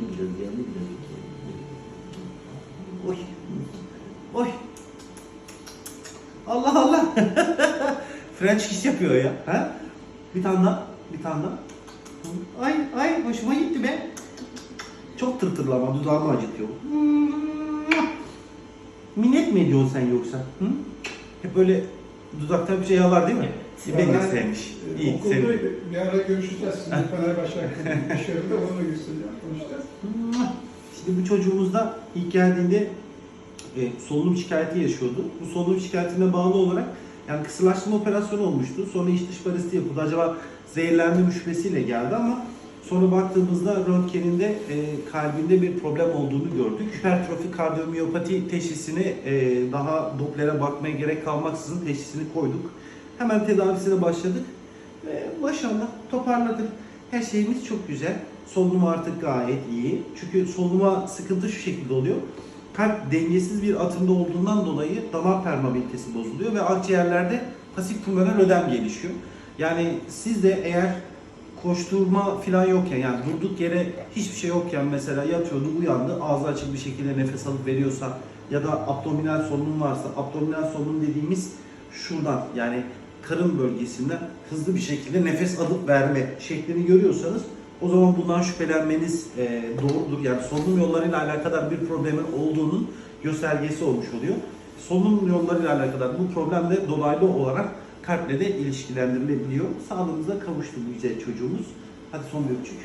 gidiyor, yanına gidiyor. Oy. Oy. Allah Allah. French kiss yapıyor ya. Ha? Bir tane daha. Bir tane daha. Ay ay hoşuma gitti be. Çok tırtırlama dudağımı acıtıyor. Minnet mi ediyorsun sen yoksa? Hı? Hep böyle dudakta bir şey yalar değil mi? Evet. Beni de Ben, sevmiş. e, İyi, Okulda sevdim. bir ara görüşeceğiz. Sizin Fenerbahçe hakkında başarılı onu göstereceğim, konuşacağız. Şimdi bu çocuğumuz da ilk geldiğinde e, solunum şikayeti yaşıyordu. Bu solunum şikayetine bağlı olarak yani kısırlaştırma operasyonu olmuştu. Sonra iç dış baristi yapıldı. Acaba zehirlenme mi şüphesiyle geldi ama sonra baktığımızda röntgeninde e, kalbinde bir problem olduğunu gördük. Hipertrofi kardiyomiyopati teşhisini e, daha Doppler'e bakmaya gerek kalmaksızın teşhisini koyduk. Hemen tedavisine başladık. Ve maşallah toparladık. Her şeyimiz çok güzel. Solunum artık gayet iyi. Çünkü solunuma sıkıntı şu şekilde oluyor. Kalp dengesiz bir atımda olduğundan dolayı damar permeabilitesi bozuluyor ve akciğerlerde pasif pulmoner ödem gelişiyor. Yani siz de eğer koşturma falan yokken yani durduk yere hiçbir şey yokken mesela yatıyordu uyandı ağzı açık bir şekilde nefes alıp veriyorsa ya da abdominal solunum varsa abdominal solunum dediğimiz şuradan yani karın bölgesinden hızlı bir şekilde nefes alıp verme şeklini görüyorsanız o zaman bundan şüphelenmeniz e, doğrudur. Yani solunum yollarıyla alakalı bir problemin olduğunun göstergesi olmuş oluyor. Solunum yollarıyla alakalı bu problem de dolaylı olarak kalple de ilişkilendirilebiliyor. Sağlığımıza kavuştu bu güzel çocuğumuz. Hadi son bir öpücük.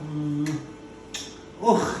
Hmm. Oh!